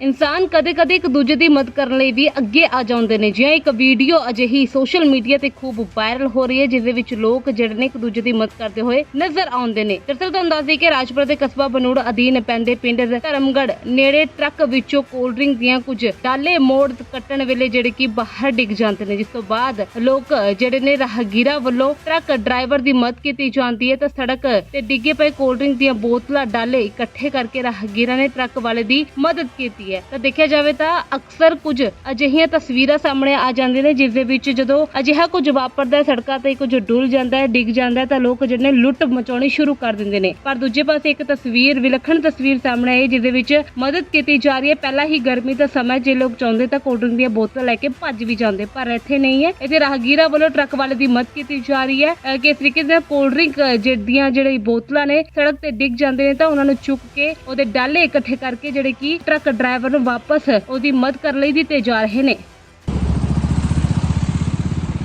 ਇਨਸਾਨ ਕਦੇ-ਕਦੇ ਇੱਕ ਦੂਜੇ ਦੀ ਮਦਦ ਕਰਨ ਲਈ ਵੀ ਅੱਗੇ ਆ ਜਾਂਦੇ ਨੇ। ਜਿਵੇਂ ਇੱਕ ਵੀਡੀਓ ਅਜਿਹੀ ਸੋਸ਼ਲ ਮੀਡੀਆ ਤੇ ਖੂਬ ਵਾਇਰਲ ਹੋ ਰਹੀ ਹੈ ਜਿਸ ਦੇ ਵਿੱਚ ਲੋਕ ਜਿਹੜੇ ਨੇ ਇੱਕ ਦੂਜੇ ਦੀ ਮਦਦ ਕਰਦੇ ਹੋਏ ਨਜ਼ਰ ਆਉਂਦੇ ਨੇ। ਦਰਅਸਲ ਤੁਹਾਨੂੰ ਦੱਸ ਦਈਏ ਕਿ ਰਾਜਪੁਰ ਦੇ ਕਸਬਾ ਬਨੂੜ ਅਧੀਨ ਪੈਂਦੇ ਪਿੰਡ ਧਰਮਗੜ ਨੇੜੇ ਟਰੱਕ ਵਿੱਚੋਂ ਕੋਲਡ ਡਰਿੰਕ ਦੀਆਂ ਕੁਝ ਡਾਲੇ ਮੋੜ ਕੱਟਣ ਵੇਲੇ ਜਿਹੜੇ ਕਿ ਬਾਹਰ ਡਿੱਗ ਜਾਂਦੇ ਨੇ, ਜਿਸ ਤੋਂ ਬਾਅਦ ਲੋਕ ਜਿਹੜੇ ਨੇ ਰਾਹਗੀਰਾਂ ਵੱਲੋਂ ਟਰੱਕ ਡਰਾਈਵਰ ਦੀ ਮਦਦ ਕੀਤੀ ਜਾਂਦੀ ਹੈ। ਤਾਂ ਸੜਕ ਤੇ ਡਿੱਗੇ ਪਏ ਕੋਲਡ ਡਰਿੰਕ ਦੀਆਂ ਬੋਤਲਾਂ ਡਾਲੇ ਇਕੱਠੇ ਕਰਕੇ ਰਾਹਗੀਰਾਂ ਨੇ ਟਰੱਕ ਵਾਲੇ ਦੀ ਮਦਦ ਕੀਤੀ। ਹੈ। ਤਾਂ ਦੇਖਿਆ ਜਾਵੇ ਤਾਂ ਅਕਸਰ ਕੁਝ ਅਜਿਹੀਆਂ ਤਸਵੀਰਾਂ ਸਾਹਮਣੇ ਆ ਜਾਂਦੀਆਂ ਨੇ, ਜਿਸ ਦੇ ਵਿੱਚ ਜਦੋਂ ਅਜਿਹਾ ਕੁਝ ਵਾਪਰਦਾ ਸੜਕਾਂ ਤੇ ਕੁਝ ਡੁੱਲ ਜਾਂਦਾ ਹੈ, ਡਿੱਗ ਜਾਂਦਾ ਹੈ, ਤਾਂ ਲੋਕ ਜਿਹੜੇ ਲੁੱਟ ਮਚਾਉਣੀ ਸ਼ੁਰੂ ਕਰ ਦਿੰਦੇ ਨੇ। ਪਰ ਦੂਜੇ ਪਾਸੇ ਇੱਕ ਤਸਵੀਰ, ਵਿਲੱਖਣ ਤਸਵੀਰ ਸਾਹਮਣੇ ਆਈ, ਜਿਸ ਦੇ ਵਿੱਚ ਮਦਦ ਕੀਤੀ ਜਾ ਰਹੀ ਹੈ। ਪਹਿਲਾਂ ਹੀ ਗਰਮੀ ਦਾ ਸਮਾਂ ਜੇ ਲੋਕ ਚਾਹੁੰਦੇ ਤਾਂ ਕੋਲਡ ਡਰਿੰਕ ਦੀਆਂ ਬੋਤਲਾਂ ਲੈ ਕੇ ਭੱਜ ਵੀ ਜਾਂਦੇ, ਪਰ ਇੱਥੇ ਨਹੀਂ ਹੈ। ਇੱਥੇ ਰਾਹਗੀਰਾਂ ਵੱਲੋਂ ਟਰੱਕ ਵਾਲੇ ਦੀ ਮਦਦ ਕੀਤੀ ਜਾ ਰਹੀ ਹੈ। ਅਹ ਕਿ ਇਸ ਤਰੀਕੇ ਨਾਲ ਕੋਲਡ ਡਰਿੰਕ, ਅਹ ਜਿਹੜੀਆਂ ਜਿਹੜੀ ਬੋਤਲਾਂ ਨੇ ਸੜਕ ਤੇ ਡਿੱਗ ਜਾਂਦੇ ਨੇ, ਤਾਂ ਉਹਨਾਂ ਨੂੰ ਚੁੱਕ ਕੇ ਉਹਦੇ ਡਾਲੇ ਇਕੱਠੇ ਕਰਕੇ, ਜਿਹੜੇ ਕਿ ਟਰੱਕ ਡਰਾਈਵਰ ਨੂੰ ਵਾਪਸ ਉਹਦੀ ਮਦਦ ਕਰਨ ਲਈ ਦਿੱਤੇ ਜਾ ਰਹੇ ਨੇ।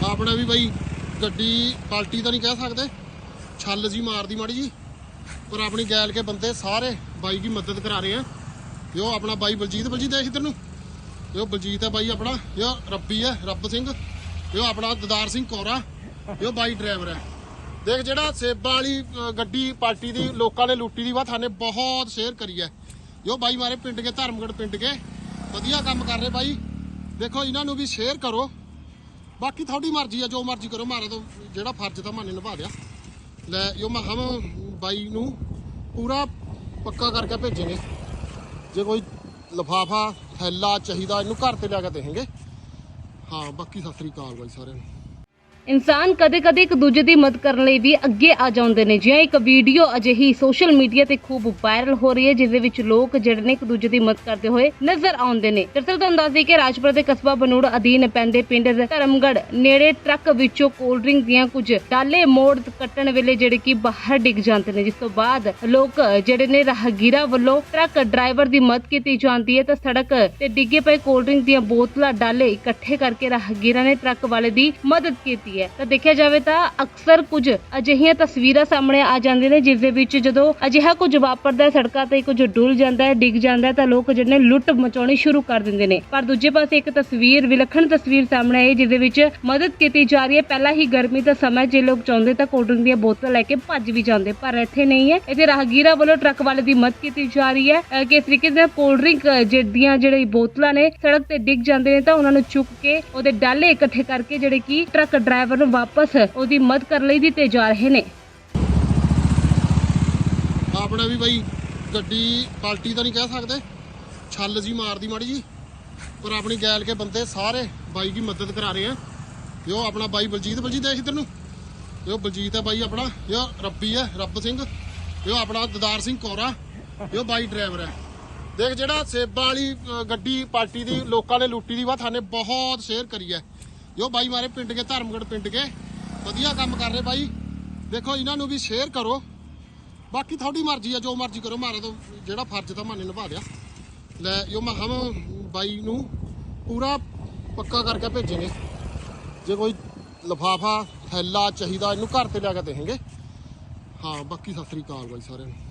ਆਪਣਾ ਵੀ ਬਾਈ ਗੱਡੀ ਪਲਟੀ ਤਾਂ ਨਹੀਂ ਕਹਿ ਸਕਦੇ। ਛੱਲ ਜੀ ਮਾਰਦੀ ਮਾੜੀ ਜੀ। ਪਰ ਆਪਣੀ ਗੈਲ ਕੇ ਬੰਦੇ ਸਾਰੇ ਬਾਈ ਦੀ ਮਦਦ ਕਰਾ ਰਹੇ ਆ। ਜੋ ਆਪਣਾ ਬਾਈ ਬਲਜੀਤ ਬਲਜੀਤ ਦੇਖ ਇੱਧਰ ਨੂੰ। ਜੋ ਬਲਜੀਤ ਹੈ ਬਾਈ ਆਪਣਾ। ਜੋ ਰੱਬੀ ਹੈ ਰੱਬ ਸਿੰਘ। ਜੋ ਆਪਣਾ ਦਦਾਰ ਸਿੰਘ ਕੋਰਾ। ਜੋ ਬਾਈ ਡਰਾਈਵਰ ਹੈ ਦੇਖ ਜਿਹੜਾ ਸੇਬਾਂ ਵਾਲੀ ਗੱਡੀ ਪਾਰਟੀ ਦੀ, ਲੋਕਾਂ ਨੇ ਲੁੱਟੀ ਦੀ, ਵਾ, ਥਾਨੇ ਬਹੁਤ ਸ਼ੇਅਰ ਕਰੀ ਹੈ ਜੋ ਬਾਈ ਮਾਰੇ ਪਿੰਡ ਕੇ ਧਰਮਗੜ ਪਿੰਡ ਕੇ। ਵਧੀਆ ਕੰਮ ਕਰ ਰਹੇ ਬਾਈ। ਦੇਖੋ, ਇਹਨਾਂ ਨੂੰ ਵੀ ਸ਼ੇਅਰ ਕਰੋ। ਬਾਕੀ ਤੁਹਾਡੀ ਮਰਜ਼ੀ ਆ, ਜੋ ਮਰਜ਼ੀ ਕਰੋ। ਮਾਰਾ ਤੋਂ ਜਿਹੜਾ ਫਰਜ਼ ਤਾਂ ਮਾਨੇ ਨਿਭਾ ਦਿਆ ਲੈ, ਯੋ ਮੈਂ ਹਮ ਬਾਈ ਨੂੰ ਪੂਰਾ ਪੱਕਾ ਕਰਕੇ ਭੇਜेंगे ਜੇ ਕੋਈ ਲਫਾਫਾ, ਥੈਲਾ ਚਾਹੀਦਾ, ਇਹਨੂੰ ਘਰ ਤੇ ਲਿਆ ਕੇ ਦੇਵਾਂਗੇ ਹਾਂ, ਬਾਕੀ ਸਤਿ ਸ੍ਰੀ ਅਕਾਲ ਬਾਈ ਸਾਰਿਆਂ ਨੂੰ। ਇਨਸਾਨ ਕਦੇ-ਕਦੇ ਇੱਕ ਦੂਜੇ ਦੀ ਮਦਦ ਕਰਨ ਲਈ ਵੀ ਅੱਗੇ ਆ ਜਾਂਦੇ ਨੇ। ਜਿਵੇਂ ਇੱਕ ਵੀਡੀਓ ਅਜਿਹੀ ਸੋਸ਼ਲ ਮੀਡੀਆ ਤੇ ਖੂਬ ਵਾਇਰਲ ਹੋ ਰਹੀ ਹੈ, ਜਿਸ ਦੇ ਵਿੱਚ ਲੋਕ ਜਿਹੜੇ ਨੇ ਇੱਕ ਦੂਜੇ ਦੀ ਮਦਦ ਕਰਦੇ ਹੋਏ ਨਜ਼ਰ ਆਉਂਦੇ ਨੇ। ਦਰਅਸਲ ਤੁਹਾਨੂੰ ਦੱਸ ਦਈਏ ਕਿ ਰਾਜਪੁਰ ਦੇ ਕਸਬਾ ਬਨੂੜ ਅਧੀਨ ਪੈਂਦੇ ਪਿੰਡ ਧਰਮਗੜ ਨੇੜੇ ਟਰੱਕ ਵਿੱਚੋਂ ਕੋਲਡ ਡਰਿੰਕ ਦੀਆਂ ਕੁਝ ਡਾਲੇ ਮੋੜ ਕੱਟਣ ਵੇਲੇ ਜਿਹੜੇ ਕਿ ਬਾਹਰ ਡਿੱਗ ਜਾਂਦੇ ਨੇ। ਜਿਸ ਤੋਂ ਬਾਅਦ ਲੋਕ ਜਿਹੜੇ ਨੇ ਰਾਹਗੀਰਾਂ ਵੱਲੋਂ ਟਰੱਕ ਡਰਾਈਵਰ ਦੀ ਮਦਦ ਕੀਤੀ ਜਾਂਦੀ ਹੈ ਤਾਂ ਸੜਕ ਤੇ ਡਿੱਗੇ ਪਏ ਕੋਲਡ ਡਰਿੰਕ ਦੀਆਂ ਬੋਤਲਾਂ ਡਾਲੇ ਇਕੱਠੇ ਕਰਕੇ ਰਾਹਗੀਰਾਂ ਨੇ ਟਰੱਕ ਵਾਲੇ ਦੀ ਮਦਦ ਕੀਤੀ। ਹੈ। ਤਾਂ ਦੇਖਿਆ ਜਾਵੇ ਤਾਂ ਅਕਸਰ ਕੁਝ ਅਜਿਹੀਆਂ ਤਸਵੀਰਾਂ ਸਾਹਮਣੇ ਆ ਜਾਂਦੀਆਂ ਨੇ, ਜਿਸ ਦੇ ਵਿੱਚ ਜਦੋਂ ਅਜਿਹਾ ਕੁਝ ਵਾਪਰਦਾ ਹੈ, ਸੜਕਾਂ ਤੇ ਕੁਝ ਡੁੱਲ ਜਾਂਦਾ ਹੈ, ਡਿੱਗ ਜਾਂਦਾ ਹੈ, ਤਾਂ ਲੋਕ ਜਿਹੜੇ ਲੁੱਟ ਮਚਾਉਣੀ ਸ਼ੁਰੂ ਕਰ ਦਿੰਦੇ ਨੇ। ਪਰ ਦੂਜੇ ਪਾਸੇ ਇੱਕ ਤਸਵੀਰ, ਵਿਲੱਖਣ ਤਸਵੀਰ ਸਾਹਮਣੇ ਆਈ, ਜਿਸ ਦੇ ਵਿੱਚ ਮਦਦ ਕੀਤੀ ਜਾ ਰਹੀ ਹੈ। ਪਹਿਲਾਂ ਹੀ ਗਰਮੀ ਦਾ ਸਮਾਂ ਜੇ ਲੋਕ ਚਾਹੁੰਦੇ ਤਾਂ ਕੋਲਡ ਡਰਿੰਕ ਦੀਆਂ ਬੋਤਲਾਂ ਲੈ ਕੇ ਭੱਜ ਵੀ ਜਾਂਦੇ, ਪਰ ਇੱਥੇ ਨਹੀਂ ਹੈ। ਇੱਥੇ ਰਾਹਗੀਰਾਂ ਵੱਲੋਂ ਟਰੱਕ ਵਾਲੇ ਦੀ ਮਦਦ ਕੀਤੀ ਜਾ ਰਹੀ ਹੈ। ਅਹ ਕਿ ਇਸ ਤਰੀਕੇ ਨਾਲ ਕੋਲਡ ਡਰਿੰਕ, ਅਹ ਜਿਹੜੀਆਂ ਜਿਹੜੀ ਬੋਤਲਾਂ ਨੇ, ਸੜਕ ਤੇ ਡਿੱਗ ਜਾਂਦੇ ਨੇ, ਤਾਂ ਉਹਨਾਂ ਨੂੰ ਚੁੱਕ ਕੇ ਉਹਦੇ ਡਾਲੇ ਇਕੱਠੇ ਕਰਕੇ ਜਿਹੜੇ ਕਿ ਟਰੱਕ ਡਰਾਈਵਰ ਨੂੰ ਵਾਪਸ ਉਹਦੀ ਮਦਦ ਕਰਨ ਲਈ ਦਿੱਤੇ ਜਾ ਰਹੇ ਨੇ। ਆਪਣਾ ਵੀ ਬਾਈ ਗੱਡੀ ਪਲਟੀ ਤਾਂ ਨਹੀਂ ਕਹਿ ਸਕਦੇ। ਛੱਲ ਜੀ ਮਾਰਦੀ ਮਾੜੀ ਜੀ। ਪਰ ਆਪਣੀ ਗੈਲ ਕੇ ਬੰਦੇ ਸਾਰੇ ਬਾਈ ਦੀ ਮਦਦ ਕਰਾ ਰਹੇ ਆ। ਜੋ ਆਪਣਾ ਬਾਈ ਬਲਜੀਤ ਬਲਜੀਤ ਦੇਖ ਇੱਧਰ ਨੂੰ। ਜੋ ਬਲਜੀਤ ਹੈ ਬਾਈ ਆਪਣਾ। ਜੋ ਰੱਬੀ ਹੈ ਰੱਬ ਸਿੰਘ। ਜੋ ਆਪਣਾ ਦਦਾਰ ਸਿੰਘ ਕੋਰਾ। ਜੋ ਬਾਈ ਡਰਾਈਵਰ ਹੈ ਦੇਖ ਜਿਹੜਾ ਸੇਬਾਂ ਵਾਲੀ ਗੱਡੀ ਪਾਰਟੀ ਦੀ, ਲੋਕਾਂ ਨੇ ਲੁੱਟੀ ਦੀ ਵਾ ਥਾਨੇ ਬਹੁਤ ਸ਼ੇਅਰ ਕਰੀ ਹੈ ਜੋ ਬਾਈ ਮਾਰੇ ਪਿੰਡ ਕੇ ਧਰਮਗੜ ਪਿੰਡ ਕੇ। ਵਧੀਆ ਕੰਮ ਕਰ ਰਹੇ ਬਾਈ। ਦੇਖੋ, ਇਹਨਾਂ ਨੂੰ ਵੀ ਸ਼ੇਅਰ ਕਰੋ। ਬਾਕੀ ਤੁਹਾਡੀ ਮਰਜ਼ੀ ਆ, ਜੋ ਮਰਜ਼ੀ ਕਰੋ, ਮਾਰਾ ਤੋਂ ਜਿਹੜਾ ਫਰਜ਼ ਤਾਂ ਮਾਨੇ ਨਿਭਾ ਦਿਆ ਲੈ, ਯੋ ਮੈਂ ਹਮ ਬਾਈ ਨੂੰ ਪੂਰਾ ਪੱਕਾ ਕਰਕੇ ਭੇਜੇ ਨੇ ਜੇ ਕੋਈ ਲਫਾਫਾ, ਥੈਲਾ ਚਾਹੀਦਾ, ਇਹਨੂੰ ਘਰ ਤੇ ਲਿਆ ਕੇ ਦੇਵਾਂਗੇ ਹਾਂ, ਬਾਕੀ ਸਤਿ ਸ੍ਰੀ ਅਕਾਲ ਬਾਈ ਸਾਰਿਆਂ ਨੂੰ।